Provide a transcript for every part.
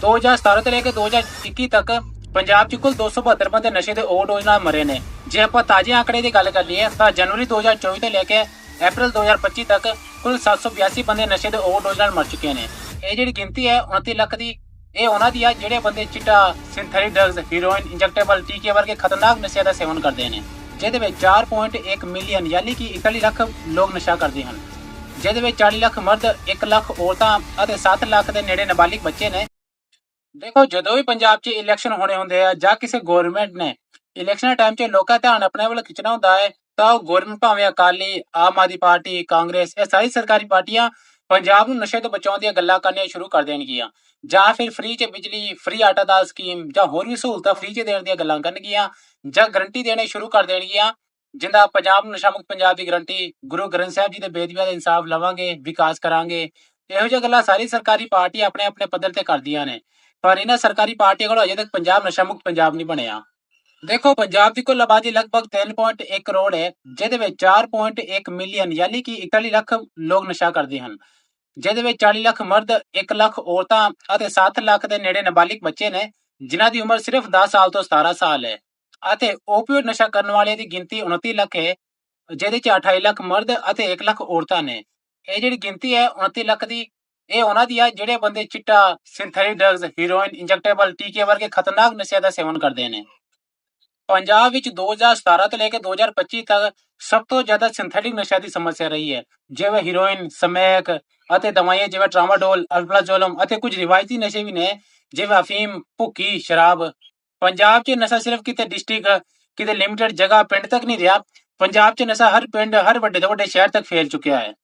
2017 ਤੋਂ ਲੈ ਕੇ 2021 ਤੱਕ ਪੰਜਾਬ 'ਚ ਕੁੱਲ 272 ਬੰਦੇ ਨਸ਼ੇ ਦੇ ਓਵਰਡੋਜ਼ ਨਾਲ ਮਰੇ ਨੇ। ਜੇ ਆਪਾਂ ਤਾਜ਼ੇ ਆંકੜੇ ਦੀ ਗੱਲ ਕਰ ਲਈਏ ਤਾਂ ਜਨਵਰੀ 2024 ਤੋਂ ਲੈ ਕੇ ਅਪ੍ਰੈਲ 2025 ਤੱਕ ਕੁੱਲ 782 ਬੰਦੇ ਨਸ਼ੇ ਦੇ ਓਵਰਡੋਜ਼ ਨਾਲ ਮਰ ਚੁੱਕੇ ਨੇ। ਇਹ ਜਿਹੜੀ ਗਿਣਤੀ ਹੈ 29 ਲੱਖ ਦੀ, ਇਹ ਉਹਨਾਂ ਦੀ ਆ ਜਿਹੜੇ ਬੰਦੇ ਚਿੱਟਾ ਸਿੰਥੈਟਿਕ ਡਰੱਗਸ ਹੀਰੋਇਨ ਇੰਜੈਕਟੇਬਲ ਟੀਕੇ ਵਰਗੇ ਖਤਰਨਾਕ ਨਸ਼ਿਆਂ ਦਾ ਸੇਵਨ ਕਰਦੇ ਨੇ, ਜਿਹਦੇ ਵਿੱਚ 4.1 ਮਿਲੀਅਨ ਯਾਨੀ ਕਿ 41 ਲੱਖ ਲੋਕ ਨਸ਼ਾ ਕਰਦੇ ਹਨ। ਜਿਹਦੇ ਵਿੱਚ 40 ਲੱਖ ਮਰਦ 1 ਲੱਖ ਔਰਤਾਂ ਅਤੇ 7 ਲੱਖ ਦੇ ਨੇੜੇ ਨਾਬਾਲਿਗ ਬੱਚੇ ਨੇ ਦੇਖੋ, ਜਦੋਂ ਵੀ ਪੰਜਾਬ 'ਚ ਇਲੈਕਸ਼ਨ ਹੋਣੇ ਹੁੰਦੇ ਆ ਜਾਂ ਕਿਸੇ ਗਵਰਨਮੈਂਟ ਨੇ ਇਲੈਕਸ਼ਨ ਟਾਈਮ 'ਚ ਲੋਕਾਂ ਧਿਆਨ ਆਪਣੇ ਵੱਲ ਖਿੱਚਣਾ ਹੁੰਦਾ ਹੈ, ਤਾਂ ਉਹ ਗਵਰਨਮੈਂਟ ਭਾਵੇਂ ਅਕਾਲੀ, ਆਮ ਆਦਮੀ ਪਾਰਟੀ, ਕਾਂਗਰਸ, ਇਹ ਸਾਰੀ ਸਰਕਾਰੀ ਪਾਰਟੀਆਂ ਪੰਜਾਬ ਨੂੰ ਨਸ਼ੇ ਤੋਂ ਬਚਾਉਣ ਦੀਆਂ ਗੱਲਾਂ ਕਰਨੀਆਂ ਸ਼ੁਰੂ ਕਰ ਦੇਣਗੀਆਂ। ਜਾਂ ਫਿਰ ਫ੍ਰੀ 'ਚ ਬਿਜਲੀ ਫ੍ਰੀ ਆਟਾ ਦਾਲ ਸਕੀਮ ਜਾਂ ਹੋਰ ਵੀ ਸਹੂਲਤਾਂ ਫ੍ਰੀ 'ਚ ਦੇਣ ਦੀਆਂ ਗੱਲਾਂ ਕਰਨਗੀਆਂ ਜਾਂ ਗਰੰਟੀ ਦੇਣੇ ਸ਼ੁਰੂ ਕਰ ਦੇਣਗੀਆਂ, ਜਿੰਦਾ ਪੰਜਾਬ ਨੂੰ ਨਸ਼ਾ ਮੁਕਤ ਪੰਜਾਬ ਦੀ ਗਰੰਟੀ ਗੁਰੂ ਗ੍ਰੰਥ ਸਾਹਿਬ ਜੀ ਦੇ ਬੇਦਬੀਆਂ ਦਾ ਇਨਸਾਫ ਲਵਾਂਗੇ, ਵਿਕਾਸ ਕਰਾਂਗੇ, ਇਹੋ ਜਿਹੀਆਂ ਗੱਲਾਂ ਸਾਰੀ ਸਰਕਾਰੀ ਪਾਰਟੀ ਆਪਣੇ ਆਪਣੇ ਪੱਧਰ ਤੇ ਕਰਦੀਆਂ ਨੇ। ਪਰ ਇਹਨਾਂ ਸਰਕਾਰੀ ਪਾਰਟੀਆਂ ਕੋਲ ਅਜੇ ਤੱਕ ਪੰਜਾਬ ਨਸ਼ਾ ਮੁਕਤ ਪੰਜਾਬ ਨਹੀਂ ਬਣਿਆ। ਦੇਖੋ, ਪੰਜਾਬ ਦੀ ਕੁੱਲ ਆਬਾਦੀ ਲਗਭਗ 3.1 ਕਰੋੜ ਹੈ, ਜਿਹਦੇ ਵਿੱਚ 4.1 ਮਿਲੀਅਨ ਯਾਨੀ ਕਿ 41 ਲੱਖ ਲੋਕ ਨਸ਼ਾ ਕਰਦੇ ਹਨ। ਜਿਹਦੇ ਵਿੱਚ 40 ਲੱਖ ਮਰਦ 1 ਲੱਖ ਔਰਤਾਂ ਅਤੇ 7 ਲੱਖ ਦੇ ਨੇੜੇ ਨਾਬਾਲਿਗ ਬੱਚੇ ਨੇ, ਜਿਨ੍ਹਾਂ ਦੀ ਉਮਰ ਸਿਰਫ 10 ਸਾਲ ਤੋਂ 17 ਸਾਲ ਹੈ। ਅਤੇ ਓਪੀਓਡ ਨਸ਼ਾ ਕਰਨ ਵਾਲਿਆਂ ਦੀ ਗਿਣਤੀ 29 ਲੱਖ ਹੈ, ਜਿਹਦੇ ਚ 28 ਲੱਖ ਮਰਦ ਅਤੇ 1 ਲੱਖ ਔਰਤਾਂ ਨੇ। ਇਹ ਜਿਹੜੀ ਗਿਣਤੀ ਹੈ 29 ਲੱਖ ਦੀ ਇਹ ਉਹਨਾਂ ਦੀ ਆ ਜਿਹੜੇ ਬੰਦੇ ਚਿੱਟਾ ਸਿੰਥੈਟਿਕ ਡਰੱਗਸ ਹੀਰੋਇਨ, ਇੰਜੈਕਟੇਬਲ, ਟੀਕੇ ਵਰਗੇ ਖਤਰਨਾਕ ਨਸ਼ਿਆਂ ਦਾ ਸੇਵਨ ਕਰਦੇ ਨੇ। ਪੰਜਾਬ ਵਿੱਚ 2017 ਤੋਂ ਲੈ ਕੇ 2025 ਤੱਕ ਸਭ ਤੋਂ ਜ਼ਿਆਦਾ ਸਿੰਥੈਟਿਕ ਨਸ਼ਿਆਂ ਦੀ ਸਮੱਸਿਆ ਰਹੀ ਹੈ। ਜਿਵੇਂ ਹੀਰੋਇਨ, ਸਮੈਕ ਅਤੇ ਦਵਾਈਆਂ ਜਿਵੇਂ ਟਰਾਮਾਡੋਲ, ਅਲਪਲਾਜ਼ੋਲਮ ਅਤੇ ਕੁਝ ਰਿਵਾਇਤੀ ਨਸ਼ੇ ਵੀ ਨੇ, ਜਿਵੇਂ ਅਫੀਮ, ਭੁੱਕੀ, ਸ਼ਰਾਬ। ਪੰਜਾਬ 'ਚ ਨਸ਼ਾ ਸਿਰਫ ਕਿਤੇ ਡਿਸਟ੍ਰਿਕਟ, ਕਿਤੇ ਲਿਮਟਿਡ ਜਗ੍ਹਾ ਪਿੰਡ ਤੱਕ ਨਹੀਂ ਰਿਹਾ। ਪੰਜਾਬ 'ਚ ਨਸ਼ਾ ਹਰ ਪਿੰਡ, ਹਰ ਵੱਡੇ ਤੋਂ ਵੱਡੇ ਸ਼ਹਿਰ ਤੱਕ ਫੈਲ ਚੁੱਕਿਆ ਹੈ।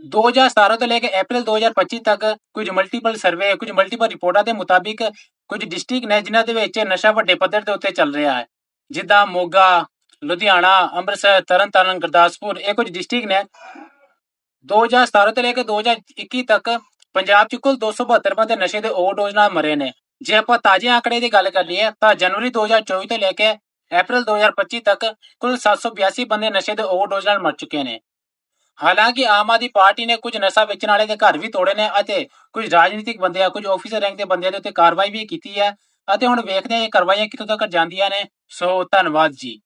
2017 ਤੋਂ ਲੈ ਕੇ ਅਪ੍ਰੈਲ 2025 ਤੱਕ ਕੁਝ ਮਲਟੀਪਲ ਸਰਵੇ ਕੁਝ ਮਲਟੀਪਲ ਰਿਪੋਰਟਾਂ ਦੇ ਮੁਤਾਬਿਕ ਕੁਝ ਡਿਸਟ੍ਰਿਕਟ ਨੇ ਜਿਨ੍ਹਾਂ ਦੇ ਵਿੱਚ ਨਸ਼ਾ ਵੱਡੇ ਪੱਧਰ ਦੇ ਉੱਤੇ ਚੱਲ ਰਿਹਾ ਹੈ। ਜਿੱਦਾਂ ਮੋਗਾ, ਲੁਧਿਆਣਾ, ਅੰਮ੍ਰਿਤਸਰ, ਤਰਨਤਾਰਨ, ਗੁਰਦਾਸਪੁਰ, ਇਹ ਕੁਝ ਡਿਸਟ੍ਰਿਕਟ ਨੇ 2017 ਤੋਂ ਲੈ ਕੇ 2021 ਤੱਕ ਪੰਜਾਬ 'ਚ ਕੁੱਲ 272 ਬੰਦੇ ਨਸ਼ੇ ਦੇ ਓਵਰਡੋਜ਼ ਨਾਲ ਮਰੇ ਨੇ। ਜੇ ਆਪਾਂ ਤਾਜ਼ੇ ਆંકੜੇ ਦੀ ਗੱਲ ਕਰ ਲਈਏ ਤਾਂ ਜਨਵਰੀ 2024 ਤੋਂ ਲੈ ਕੇ ਅਪ੍ਰੈਲ 2025 ਤੱਕ ਕੁੱਲ 782 ਬੰਦੇ ਨਸ਼ੇ ਦੇ ਓਵਰਡੋਜ਼ ਨਾਲ ਮਰ ਚੁੱਕੇ ਨੇ। ਹਾਲਾਂਕਿ ਆਮ ਆਦਮੀ ਪਾਰਟੀ ਨੇ ਕੁਝ ਨਸ਼ਾ ਵੇਚਣ ਵਾਲੇ ਦੇ ਘਰ ਵੀ ਤੋੜੇ ਨੇ ਅਤੇ ਕੁਝ ਰਾਜਨੀਤਿਕ ਬੰਦਿਆਂ, ਕੁਝ ਆਫੀਸਰ ਰੈਂਕ ਦੇ ਬੰਦਿਆਂ ਦੇ ਉੱਤੇ ਕਾਰਵਾਈ ਵੀ ਕੀਤੀ ਹੈ ਅਤੇ ਹੁਣ ਵੇਖਦੇ ਹਾਂ ਇਹ ਕਾਰਵਾਈਆਂ ਕਿੱਥੋਂ ਤੱਕ ਜਾਂਦੀਆਂ ਨੇ। ਸੋ ਧੰਨਵਾਦ ਜੀ।